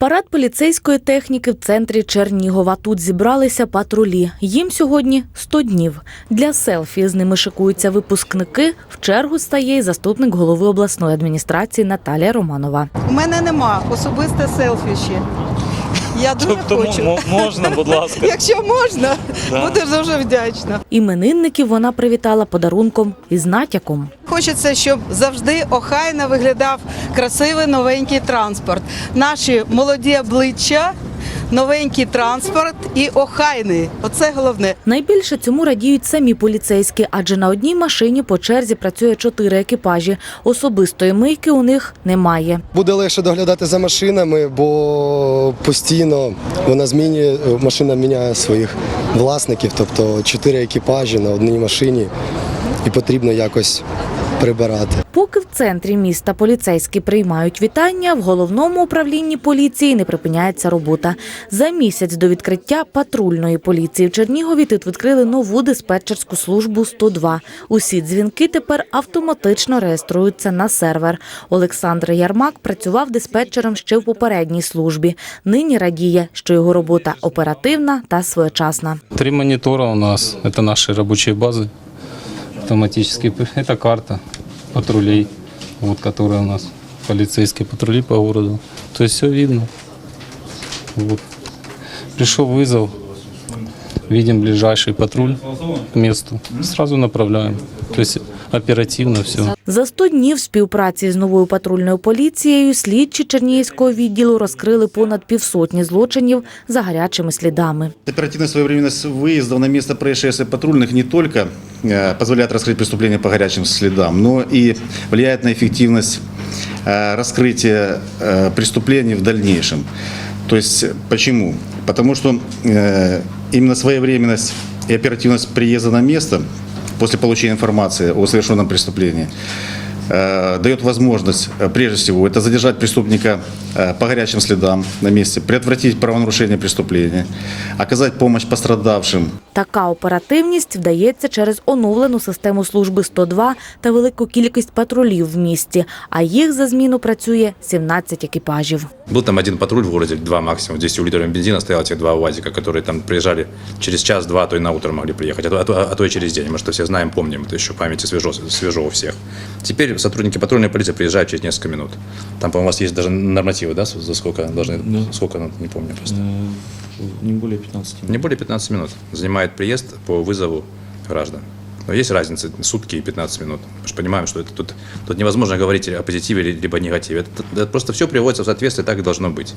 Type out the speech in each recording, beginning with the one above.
Парад поліцейської техніки в центрі Чернігова. Тут зібралися патрулі. Їм сьогодні 100 днів. Для селфі з ними шикуються випускники. В чергу стає й заступник голови обласної адміністрації Наталія Романова. У мене нема особисте селфі ще. Я дуже Тобто хочу. можна, будь ласка. Якщо можна, Да. буду дуже вдячна. Іменинників вона привітала подарунком із натяком. Хочеться, щоб завжди охайно виглядав красивий новенький транспорт. Наші молоді обличчя, новенький транспорт і охайний. Оце головне. Найбільше цьому радіють самі поліцейські, адже на одній машині по черзі працює чотири екіпажі. Особистої мийки у них немає. Буде легше доглядати за машинами, бо постійно вона змінює, машина міняє своїх власників, тобто чотири екіпажі на одній машині, і потрібно якось прибирати. Поки в центрі міста поліцейські приймають вітання, в головному управлінні поліції не припиняється робота. За місяць до відкриття патрульної поліції в Чернігові тут відкрили нову диспетчерську службу 102. Усі дзвінки тепер автоматично реєструються на сервер. Олександр Ярмак працював диспетчером ще в попередній службі. Нині радіє, що його робота оперативна та своєчасна. Три монитора у нас. Это наши рабочие базы автоматические. Это карта патрулей, вот которая у нас полицейские патрули по городу. То есть все видно. Вот. Пришел вызов, видим ближайший патруль к месту, сразу направляем. То есть оперативно все. За 100 днів співпраці з новою патрульною поліцією слідчі Чернігівського відділу розкрили понад півсотні злочинів за гарячими слідами. Оперативность и своевременность выездов на место происшествия патрульных не только э, позволяет раскрыть преступления по горячим следам, но и влияет на эффективность э, раскрытия э, преступлений в дальнейшем. То есть э, почему? Потому что э, именно своевременность и оперативность приезда на место после получения информации о совершенном преступлении э, дает возможность, э, прежде всего, это задержать преступника э, по горячим следам на месте, предотвратить правонарушение преступления, оказать помощь пострадавшим, Така оперативність вдається через оновлену систему служби 102 та велику кількість патрулів в місті, а їх за зміну працює 17 екіпажів. Был там один патруль в городе, два максимум, 10 литров бензина стоял, те два УАЗика, которые там приезжали через час-два, а то и на утро могли приехать, а то, а то- а то и через день. Мы что все знаем, помним, это еще в памяти свежо, свежо у всех. Теперь сотрудники патрульной полиции приезжают через несколько минут. Там, по-моему, у вас есть даже нормативы, да, за сколько должны, сколько, ну, не помню просто. Не более 15 минут. Не более 15 минут занимает приезд по вызову граждан. Но есть разница сутки и 15 минут. Мы же понимаем, что это тут, тут невозможно говорить о позитиве или- либо негативе. Это, это просто все приводится в соответствие, так и должно быть.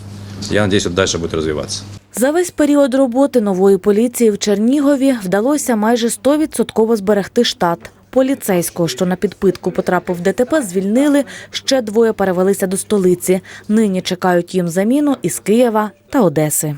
Я надеюсь, это дальше будет развиваться. За весь період роботи нової поліції в Чернігові вдалося майже 100% зберегти штат. Поліцейського, що на підпитку потрапив в ДТП, звільнили. Ще двоє перевелися до столиці. Нині чекають їм заміну із Києва та Одеси.